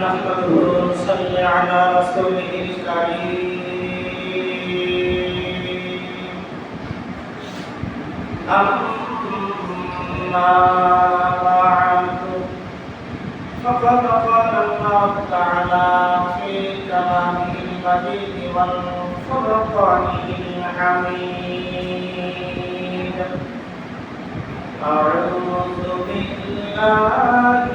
نحمده ونصلي على رسوله الكريم أما بعد فقد قال الله تعالى في كلامه المجيد والفرقان الحميد أعوذ بالله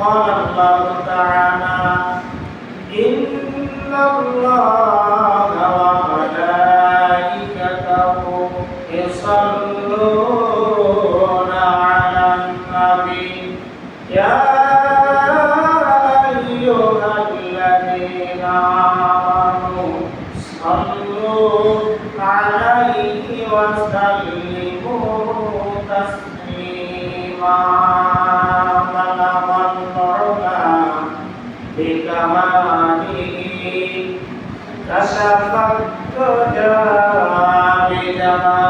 قال الله تعالى إن الله وملائكته يصلون صلوا عليه وسلموا تسليما بلغ العلا بكماله كشف الدجى بجماله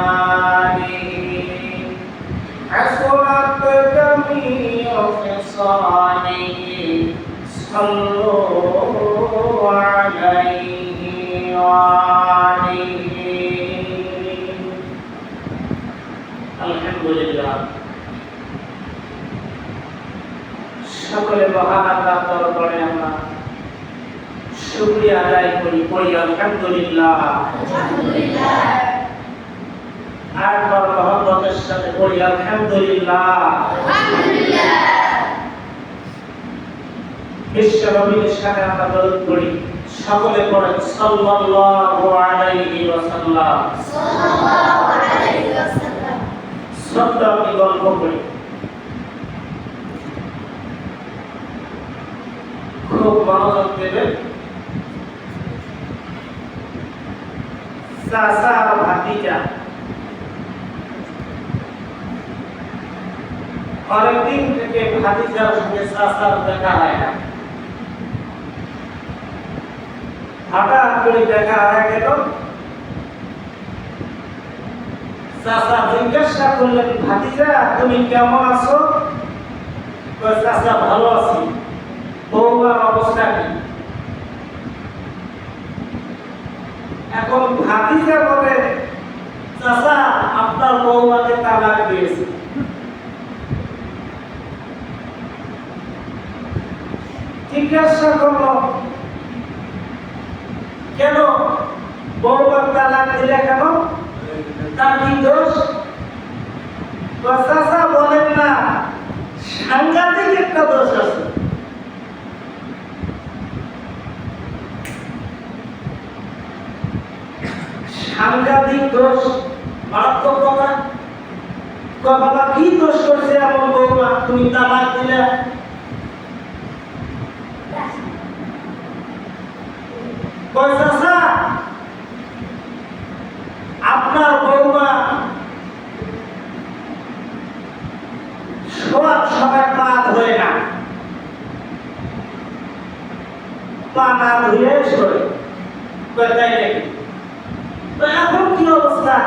সকলে মহান আল্লাহ আমরা শুক্রিয়া আদায় করি করি আলহামদুলিল্লাহ। মহব্বতের সাথে করি আলহামদুলিল্লাহ। সাথে আমরা দরুদ করি সকলে পড়েন, সাল্লাল্লাহু আলাইহি ওয়াসাল্লাম। সাল্লাল্লাহু আপনি গল্প করি। খুব মনোযোগ দেবেন। আর ভাতিজা। অনেকদিন থেকে ভাতিজার সঙ্গে চাচার দেখা হয় না। হঠাৎ করে দেখা হয়ে গেল চাচা জিজ্ঞাসা করলেন ভাতিজা, তুমি কেমন আছো? চাচা ভালো আছি। বৌমার অবস্থা কি? এখন ভাতিজা বলে, চাচা, আপনার বৌমাকে তালাক দিয়েছে। জিজ্ঞাসা করল, কেন? বৌমার তালাক দিলে কেন? তার কি দোষ কয়, বলেন না সাংঘাতিক একটা দোষ আছে। সাংঘাতিক দোষ মারাত্মক কথা বাবা কি দোষ করছে এমন বৌমা তুমি তালাক দিলে? কয় চাচা আপনার বৌমা শোয়ার সময় পা ধরে না। পা না ধুয়ে শোয় তাই নাকি? তো এখন কি অবস্থা?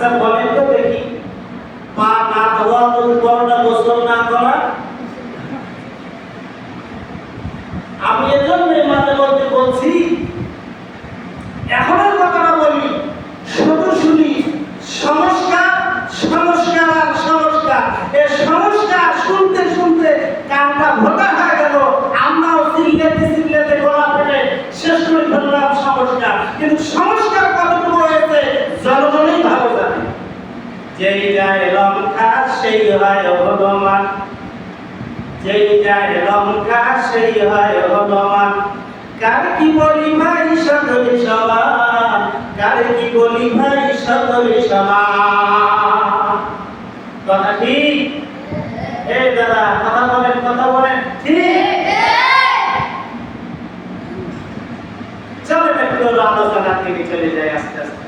আচ্ছা বলেন তো দেখি। পা না ধোয়া কোনটা গোসল না করা। আমি এজন্যই মাঝে মধ্যে বলছি, এখনের কথাটা বলি, শুধু শুনি, সংস্কার সংস্কার আর সংস্কার। এ সংস্কার শুনতে শুনতে কানটা ভোটা যেইটার লঙ্কা কি বলি ভাই সকলে সমান কার কি বলি ভাই সকলে সমান কথা ঠিক? চলে যায় আস্তে আস্তে।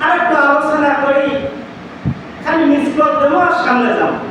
আরেকটু আলোচনা করি। খালি মিস করে দেবো আর সামনে যাব।